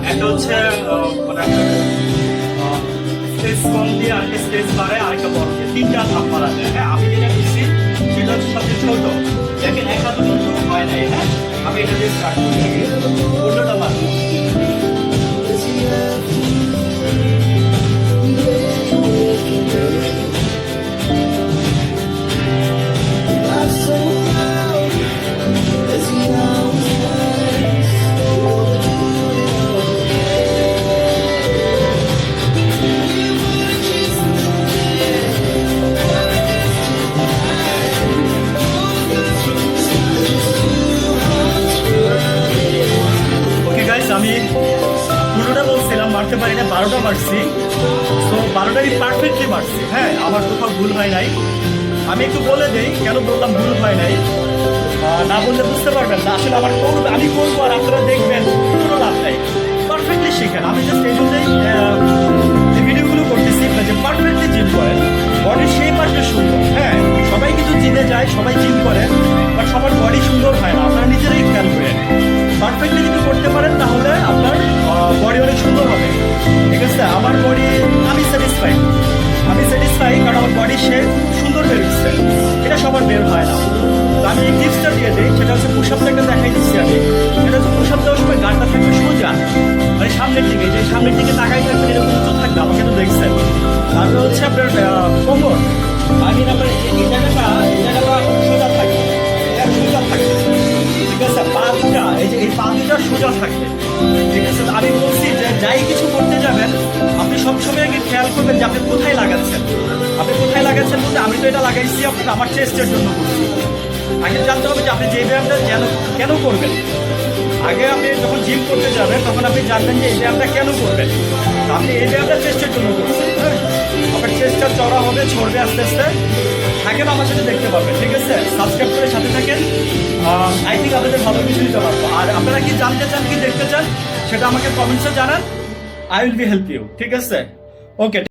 হচ্ছে আহ, মানে স্টেজ কম দিয়ে আরেকটা স্টেজ বাড়ায় আরেকটা বড় দিয়ে। তিনটা ধাপ মারা যায় হ্যাঁ আমি যেটা দিচ্ছি সেটা হচ্ছে সবচেয়ে ছোট। দেখেন এক হাতে হয় নাই হ্যাঁ? আমি এটা দিয়ে স্টার্ট আমি পুরোটা বলছিলাম, মারতে পারি না বারোটা মারছি। তো বারোটারই পারফেক্টলি মারছি। হ্যাঁ আমার কোথাও ভুল হয় নাই। আমি একটু বলে দিই, কেন বললাম ভুল হয় নাই? না বললে বুঝতে পারবেন না। আসলে আমার করব, আমি করব আর আপনারা দেখবেন, কোনো লাভ নাই। পারফেক্টলি শিখেন। আমি জাস্ট এই জন্যই যে ভিডিওগুলো করতেছি যে পারফেক্টলি জিম করেন। বডির সেই পার্টটা সুন্দর হ্যাঁ সবাই কিন্তু জিমে যায়, সবাই জিম করে বডি শেপ সুন্দর বেরোচ্ছে এটা সবার বের হয় না। আমি এই টিপসটা দিয়ে দিই, সেটা হচ্ছে পুষাপটা একটা দেখাই দিচ্ছি আমি। সেটা হচ্ছে পুষাপ দেওয়ার সময় গানটা থাকবে সোজা। মানে সামনের দিকে, যে সামনের দিকে তাকাই থাকবেন এরকম উঁচু থাকবে, আমাকে তো দেখছেন তারপরে হচ্ছে আপনার কোমর আমি আপনার এই জায়গাটা এই জায়গাটা সোজা থাকবে। থাকবে। এই যে, এই পা সোজা থাকবে। ঠিক আছে? তো আমি বলছি যে যাই কিছু করতে যাবেন, আপনি সবসময় আগে খেয়াল করবেন যে আপনি কোথায় লাগাচ্ছেন। আপনি কোথায় লাগাচ্ছেন বলতে, আমি তো এটা লাগাইছি আপনি আমার চেস্টের জন্য। করছি আগে জানতে হবে যে আপনি যে ব্যায়ামটা যেন কেন করবেন। আগে আপনি যখন জিম করতে যাবেন, তখন আপনি জানবেন যে এই ব্যায়ামটা কেন করবেন। আপনি এই ব্যায়ামটা চেষ্টার জন্য করছেন হ্যাঁ? আপনার চেষ্টা চড়া হবে, ছড়বে আস্তে আস্তে। থাকেন আমার সাথে, দেখতে পাবেন, ঠিক আছে? সাবস্ক্রাইব করে সাথে থাকেন। আই থিঙ্ক আপনাদের ভালো কিছু দিতে আর আপনারা কি জানতে চান, কি দেখতে চান, সেটা আমাকে কমেন্টসে জানান। I will be help you ঠিক আছে? ওকে